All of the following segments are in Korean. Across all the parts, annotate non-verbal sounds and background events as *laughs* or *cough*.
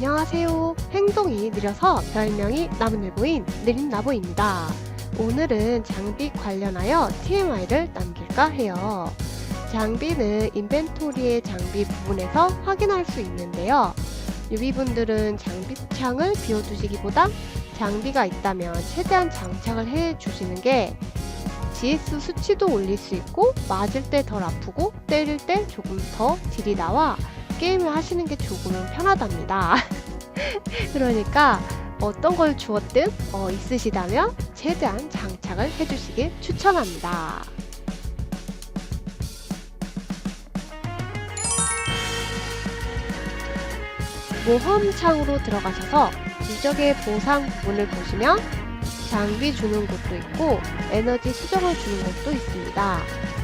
안녕하세요. 행동이 느려서 별명이 나무늘보인 느린나보입니다. 오늘은 장비 관련하여 TMI를 남길까 해요. 장비는 인벤토리의 장비 부분에서 확인할 수 있는데요. 유비분들은 장비창을 비워두시기보다 장비가 있다면 최대한 장착을 해 주시는 게 GS 수치도 올릴 수 있고 맞을 때 덜 아프고 때릴 때 조금 더 딜이 나와 게임을 하시는 게 조금은 편하답니다. *laughs* *laughs* 그러니까 어떤 걸 주었든 어, 있으시다면 최대한 장착을 해주시길 추천합니다. 모험창으로 들어가셔서 유적의 보상 부분을 보시면 장비 주는 곳도 있고 에너지 수정을 주는 곳도 있습니다.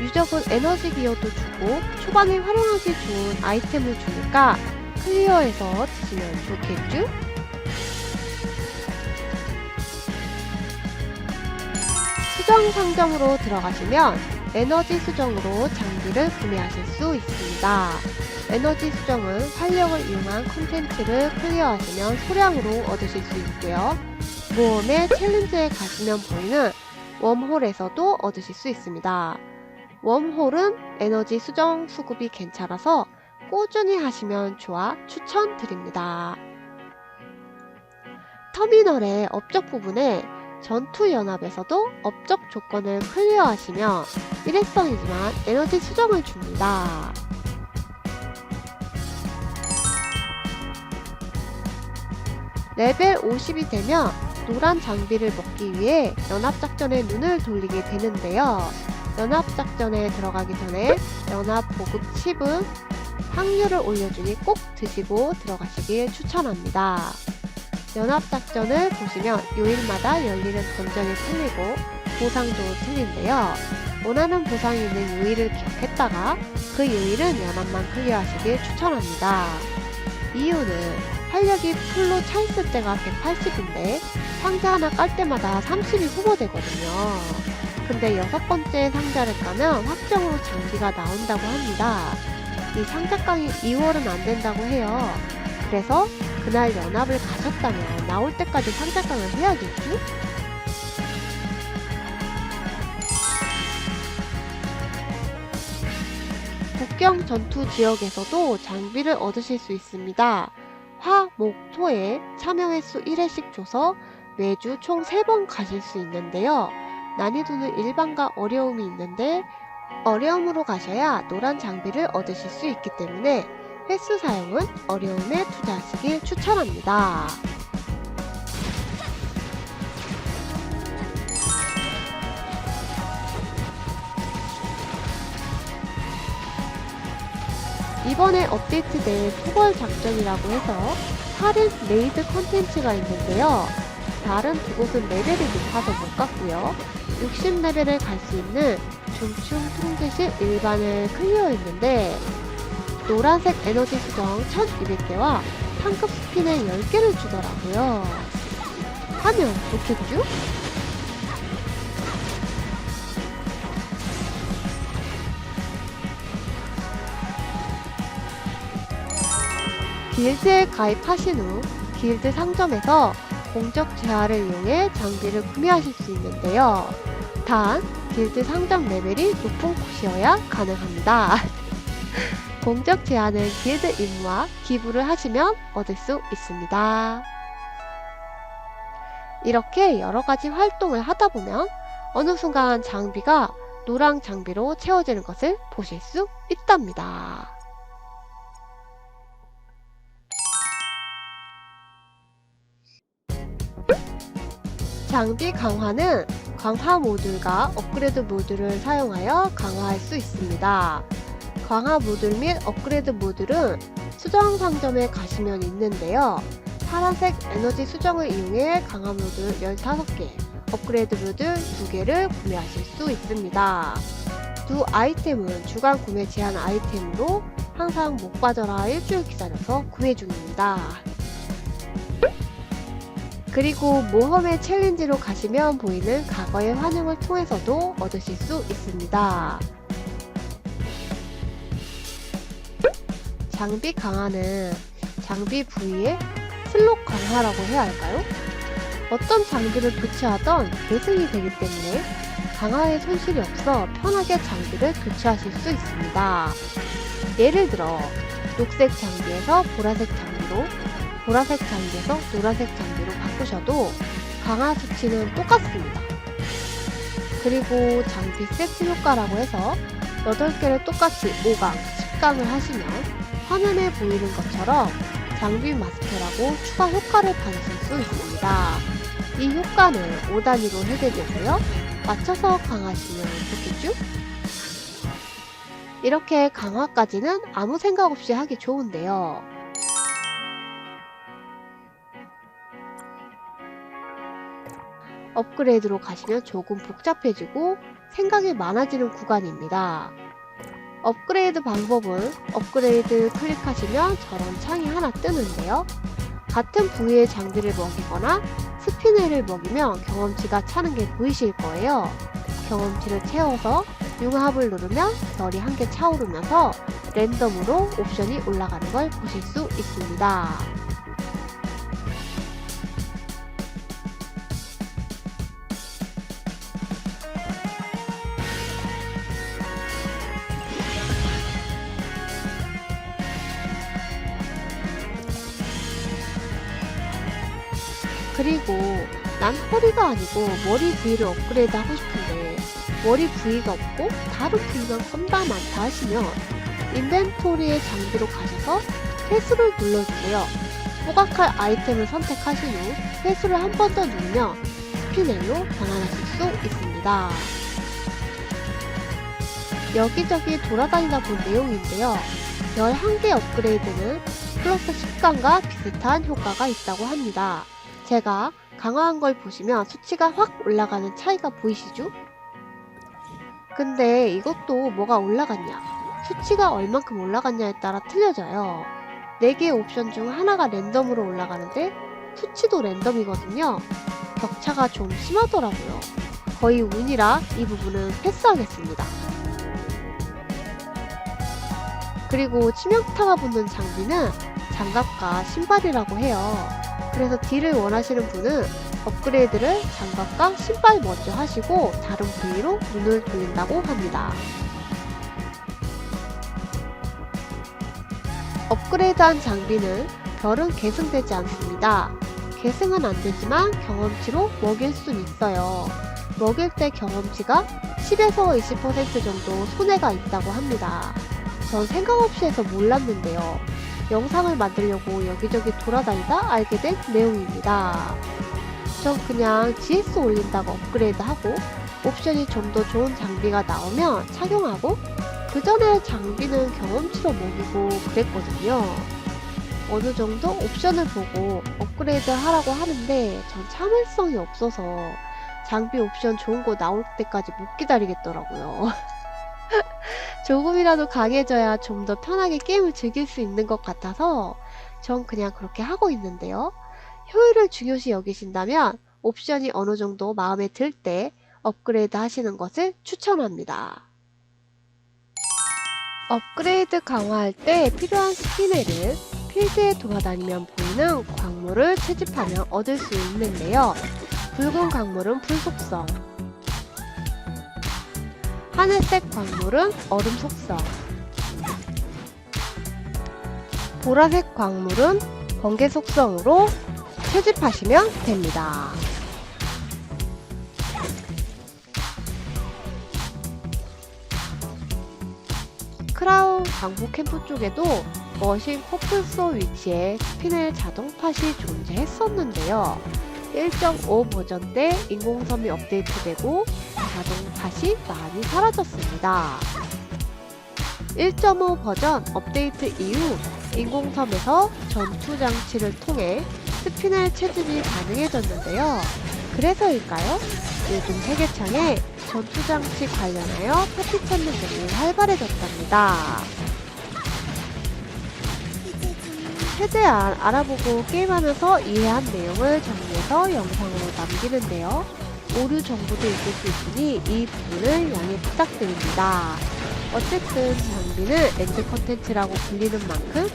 유적은 에너지 기어도 주고 초반에 활용하기 좋은 아이템을 주니까 클리어해서 드시면 좋겠죠? 수정 상점으로 들어가시면 에너지 수정으로 장비를 구매하실 수 있습니다. 에너지 수정은 활력을 이용한 콘텐츠를 클리어하시면 소량으로 얻으실 수 있고요. 모험의 챌린지에 가시면 보이는 웜홀에서도 얻으실 수 있습니다. 웜홀은 에너지 수정 수급이 괜찮아서 꾸준히 하시면 좋아 추천드립니다. 터미널의 업적 부분에 전투연합에서도 업적 조건을 클리어하시면 일회성이지만 에너지 수정을 줍니다. 레벨 50이 되면 노란 장비를 먹기 위해 연합작전에 눈을 돌리게 되는데요. 연합작전에 들어가기 전에 연합 보급 칩은 확률을 올려주니 꼭 드시고 들어가시길 추천합니다. 연합작전을 보시면 요일마다 열리는 던전이 틀리고 보상도 틀린데요. 원하는 보상이 있는 요일을 기억했다가 그 요일은 연합만 클리어하시길 추천합니다. 이유는 활력이 풀로 차 있을 때가 180인데 상자 하나 깔 때마다 30이 소모되거든요. 근데 여섯 번째 상자를 까면 확정으로 장비가 나온다고 합니다. 이 상자깡이 2월은 안 된다고 해요. 그래서 그날 연합을 가셨다면 나올 때까지 상자깡을 해야겠죠? 국경 전투 지역에서도 장비를 얻으실 수 있습니다. 화, 목, 토에 참여 횟수 1회씩 줘서 매주 총 3번 가실 수 있는데요. 난이도는 일반과 어려움이 있는데 어려움으로 가셔야 노란 장비를 얻으실 수 있기 때문에 횟수 사용은 어려움에 투자하시길 추천합니다. 이번에 업데이트된 토벌 작전이라고 해서 살인 레이드 컨텐츠가 있는데요. 다른 두 곳은 레벨이 높아서 못 갔고요. 60레벨을 갈수 있는 중충 통제실 일반을 클리어했는데 노란색 에너지 수정 1200개와 상급 스핀을 10개를 주더라고요. 하면 좋겠죠? 길드에 가입하신 후 길드 상점에서 공적 재화를 이용해 장비를 구매하실 수 있는데요. 단, 길드 상점 레벨이 높은 곳이어야 가능합니다. *laughs* 공적 제한은 길드 임무와 기부를 하시면 얻을 수 있습니다. 이렇게 여러 가지 활동을 하다 보면 어느 순간 장비가 노랑 장비로 채워지는 것을 보실 수 있답니다. 장비 강화는 강화 모듈과 업그레이드 모듈을 사용하여 강화할 수 있습니다. 강화 모듈 및 업그레이드 모듈은 수정 상점에 가시면 있는데요. 파란색 에너지 수정을 이용해 강화 모듈 15개, 업그레이드 모듈 2개를 구매하실 수 있습니다. 두 아이템은 주간 구매 제한 아이템으로 항상 못 빠져라 일주일 기다려서 구매 중입니다. 그리고 모험의 챌린지로 가시면 보이는 과거의 환영을 통해서도 얻으실 수 있습니다. 장비 강화는 장비 부위의 슬롯 강화라고 해야 할까요? 어떤 장비를 교체하던 계승이 되기 때문에 강화에 손실이 없어 편하게 장비를 교체하실 수 있습니다. 예를 들어 녹색 장비에서 보라색 장비로 보라색 장비에서 노란색 장비로 바꾸셔도 강화 수치는 똑같습니다. 그리고 장비 세트 효과라고 해서 8개를 똑같이 5강, 10강을 하시면 화면에 보이는 것처럼 장비 마스터라고 추가 효과를 받으실 수 있습니다. 이 효과는 5단위로 해제되고요. 맞춰서 강하시면 좋겠죠? 이렇게 강화까지는 아무 생각 없이 하기 좋은데요. 업그레이드로 가시면 조금 복잡해지고 생각이 많아지는 구간입니다. 업그레이드 방법은 업그레이드 클릭하시면 저런 창이 하나 뜨는데요. 같은 부위의 장비를 먹이거나 스피네를 먹이면 경험치가 차는 게 보이실 거예요. 경험치를 채워서 융합을 누르면 별이 한 개 차오르면서 랜덤으로 옵션이 올라가는 걸 보실 수 있습니다. 그리고 난 허리가 아니고 머리 부위를 업그레이드 하고 싶은데 머리 부위가 없고 다른 부위만 겁나 많다 하시면 인벤토리의 장비로 가셔서 회수를 눌러주세요. 조각할 아이템을 선택하신 후 회수를 한 번 더 누르면 스피넬로 변환하실 수 있습니다. 여기저기 돌아다니다 본 내용인데요. 11개 업그레이드는 플러스 10강과 비슷한 효과가 있다고 합니다. 제가 강화한 걸 보시면 수치가 확 올라가는 차이가 보이시죠? 근데 이것도 뭐가 올라갔냐? 수치가 얼만큼 올라갔냐에 따라 틀려져요. 4개의 옵션 중 하나가 랜덤으로 올라가는데 수치도 랜덤이거든요. 격차가 좀 심하더라고요. 거의 운이라 이 부분은 패스하겠습니다. 그리고 치명타가 붙는 장비는 장갑과 신발이라고 해요. 그래서 딜을 원하시는 분은 업그레이드를 장갑과 신발 먼저 하시고 다른 부위로 눈을 돌린다고 합니다. 업그레이드한 장비는 별은 계승되지 않습니다. 계승은 안 되지만 경험치로 먹일 순 있어요. 먹일 때 경험치가 10에서 20% 정도 손해가 있다고 합니다. 전 생각 없이 해서 몰랐는데요. 영상을 만들려고 여기저기 돌아다니다 알게 된 내용입니다. 전 그냥 GS 올린다고 업그레이드 하고 옵션이 좀 더 좋은 장비가 나오면 착용하고 그 전에 장비는 경험치로 먹이고 그랬거든요. 어느 정도 옵션을 보고 업그레이드 하라고 하는데 전 참을성이 없어서 장비 옵션 좋은 거 나올 때까지 못 기다리겠더라고요. *laughs* 조금이라도 강해져야 좀 더 편하게 게임을 즐길 수 있는 것 같아서 전 그냥 그렇게 하고 있는데요. 효율을 중요시 여기신다면 옵션이 어느 정도 마음에 들 때 업그레이드 하시는 것을 추천합니다. 업그레이드 강화할 때 필요한 스피네를 필드에 돌아다니면 보이는 광물을 채집하면 얻을 수 있는데요. 붉은 광물은 불 속성, 하늘색 광물은 얼음 속성, 보라색 광물은 번개 속성으로 채집하시면 됩니다. 크라운 광부 캠프 쪽에도 머신 퍼플소 위치에 스피넬 자동 팟이 존재했었는데요. 1.5 버전 때 인공섬이 업데이트되고 자동 팟이 많이 사라졌습니다. 1.5 버전 업데이트 이후 인공섬에서 전투 장치를 통해 스피넬 채집이 가능해졌는데요. 그래서일까요? 요즘 세계창에 전투 장치 관련하여 파티 찾는 등이 활발해졌답니다. 최대한 알아보고 게임하면서 이해한 내용을 정리해서 영상으로 남기는데요. 오류 정보도 있을 수 있으니 이 부분을 양해 부탁드립니다. 어쨌든 장비는 렌즈 컨텐츠라고 불리는 만큼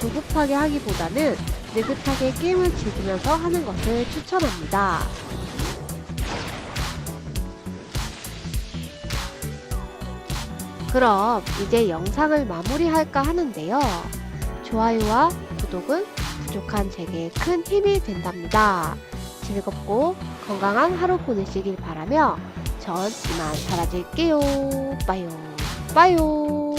조급하게 하기보다는 느긋하게 게임을 즐기면서 하는 것을 추천합니다. 그럼 이제 영상을 마무리할까 하는데요. 좋아요와 구독은 부족한 제게 큰 힘이 된답니다. 즐겁고 건강한 하루 보내시길 바라며 전 이만 사라질게요. 빠요. 빠요.